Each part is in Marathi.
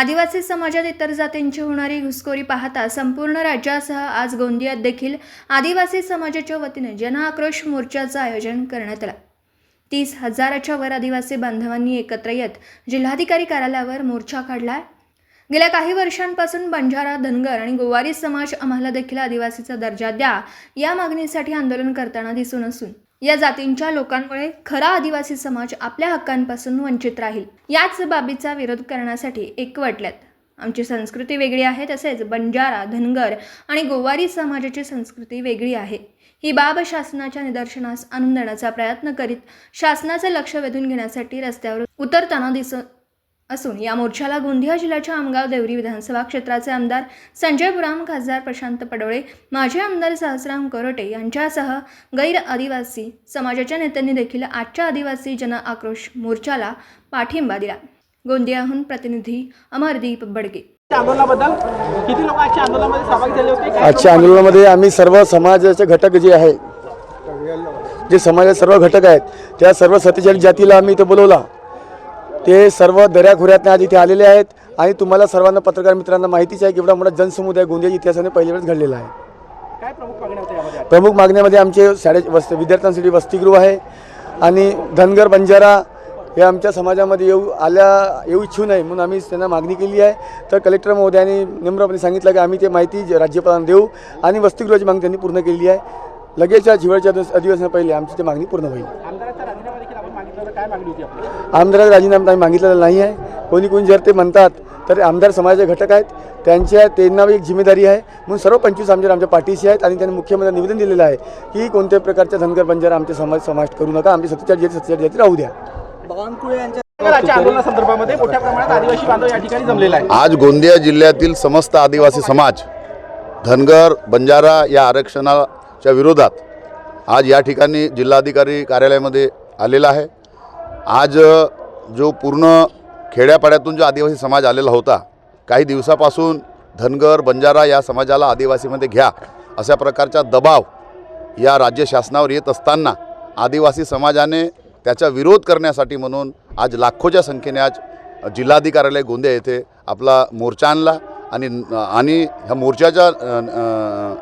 आदिवासी समाजात इतर जातींची होणारी घुसखोरी पाहता संपूर्ण राज्यासह आज गोंदियात देखील आदिवासी समाजाच्या वतीने जनआक्रोश मोर्चाचं आयोजन करण्यात आलं. तीस हजाराच्या वर आदिवासी बांधवांनी एकत्र येत जिल्हाधिकारी कार्यालयावर मोर्चा काढलाय गेल्या काही वर्षांपासून बंजारा धनगर आणि गोवारी समाज आम्हाला देखील आदिवासीचा दर्जा द्या या मागणीसाठी आंदोलन करताना दिसून असून या जातींच्या लोकांमुळे खरा आदिवासी समाज आपल्या हक्कांपासून वंचित राहील. याच बाबीचा विरोध करण्यासाठी एकवटल्यात. आमची संस्कृती वेगळी आहे तसेच बंजारा धनगर आणि गोवारी समाजाची संस्कृती वेगळी आहे. ही बाब शासनाच्या निदर्शनास आणून देण्याचा प्रयत्न करीत शासनाचे लक्ष वेधून घेण्यासाठी रस्त्यावर उतरताना दिसत असून या मोर्चाला गोंदिया जिल्ह्याच्या आमगाव देवरी विधानसभा क्षेत्राचे आमदार संजय पुराम खासदार प्रशांत पडोळे माजी आमदार सहस्राम कोरोटे यांच्यासह गैर आदिवासी समाजाच्या नेत्यांनी देखील आजच्या आदिवासी जन आक्रोश मोर्चाला पाठिंबा दिला. गोंदियाहून प्रतिनिधी अमरदीप बडगे. आंदोलनाबद्दल किती लोक आजच्या आंदोलनामध्ये सहभागी झाले होते? काय आजच्या आंदोलनामध्ये आम्ही सर्व समाजाचे घटक जे आहे जे समाजाचे सर्व घटक आहेत त्या सर्व सत्तेचाळीस जातीला आम्ही इथं बोलवला. ते सर्व दऱ्याखोऱ्यातनं आज इथे आलेले आहेत आणि तुम्हाला सर्वांना पत्रकार मित्रांना माहितीच आहे की एवढा मोठा जनसमुदाय गोंदिया इतिहासाने पहिल्या वेळेस घडलेला आहे. काय प्रमुख मागण्या होत्या यामध्ये? प्रमुख मागण्यामध्ये आमचे शाळे वस्त विद्यार्थ्यांसाठी वसतिगृह आहे आणि धनगर बंजारा हे आमच्या समाजामध्ये येऊ आल्या येऊ इच्छू नये म्हणून आम्ही त्यांना मागणी केली आहे. तर कलेक्टर महोदयांनी नम्रपणे सांगितलं की आम्ही ते माहिती जे राज्यपालांना देऊ आणि वसतिगृहाची मागणी त्यांनी पूर्ण केली आहे. लगेचच्या जिवाळच्या अधिवेशना पहिले आमची ती मागणी पूर्ण होईल आमदाराचा राजीनामा देखील आपण मागितला तर काय मागणी होती आपली आमदाराचा राजीनामा आम्ही मागितलेला नाही आहे. कोणी कोणी जर ते म्हणतात तर आमदार समाजाचे घटक आहेत त्यांच्या त्यांना एक जिम्मेदारी आहे. म्हणून सर्व पंचवीस आमदार आमच्या पाठीशी आहेत आणि त्यांनी मुख्यमंत्री निवेदन दिलेलं आहे की कोणत्याही प्रकारच्या धनगर बंजारा आमच्या समाज समाज करू नका. आमची सत्तेचाळीस जाती सत्तेचाळीस जाती राहू द्या. तर आजच्या आंदोलनासंदर्भामध्ये मोठ्या प्रमाणात आदिवासी बांधव या ठिकाणी जमलेला आहे. आज गोंदिया जिल्ह्यातील समस्त आदिवासी समाज धनगर बंजारा या आरक्षणाच्या विरोधात आज या ठिकाणी जिल्हाधिकारी कार्यालयामध्ये आलेला आहे. आज जो पूर्ण खेड्यापाड्यातून जो आदिवासी समाज आलेला होता काही दिवसापासून धनगर बंजारा या समाजाला आदिवासीमध्ये घ्या अशा प्रकारचा दबाव या राज्य शासनावर येत असताना आदिवासी समाजाने त्याचा विरोध करण्यासाठी म्हणून आज लाखोच्या संख्येने आज जिल्हाधिकार्यालय गोंदिया येथे आपला मोर्चा आणला आणि आणि ह्या मोर्चाच्या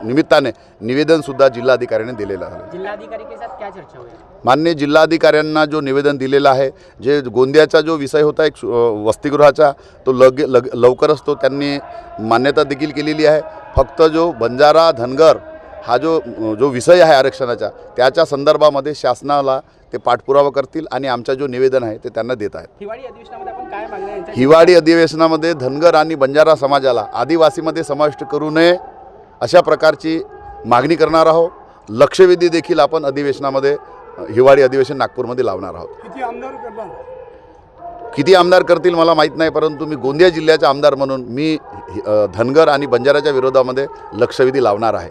निमित्ताने निवेदनसुद्धा जिल्हाधिकाऱ्याने दिलेलं आहे. जिल्हाधिकारी के साथ क्या चर्चा हुई? मान्य जिल्हाधिकाऱ्यांना जो निवेदन दिलेलं आहे जे गोंदियाचा जो विषय होता एक वसतिगृहाचा तो लग लग लवकरच तो त्यांनी मान्यता देखील केलेली आहे. फक्त जो बंजारा धनगर हा जो जो विषय आहे आरक्षणाचा त्याच्या संदर्भामध्ये शासनाला ते पाठपुरावा करतील आणि आमचा जो निवेदन आहे ते त्यांना देत आहेत. हिवाळी अधिवेशनामध्ये धनगर आणि बंजारा समाजाला आदिवासीमध्ये समाविष्ट करू नये अशा प्रकारची मागणी करणार आहोत. लक्षवेधी देखील आपण अधिवेशनामध्ये हिवाळी अधिवेशन नागपूरमध्ये लावणार आहोत. किती आमदार करणार? किती आमदार करतील मला माहीत नाही परंतु मी गोंदिया जिल्ह्याचा आमदार म्हणून मी हि- धनगर आणि बंजाराच्या विरोधामध्ये लक्षवेधी लावणार आहे.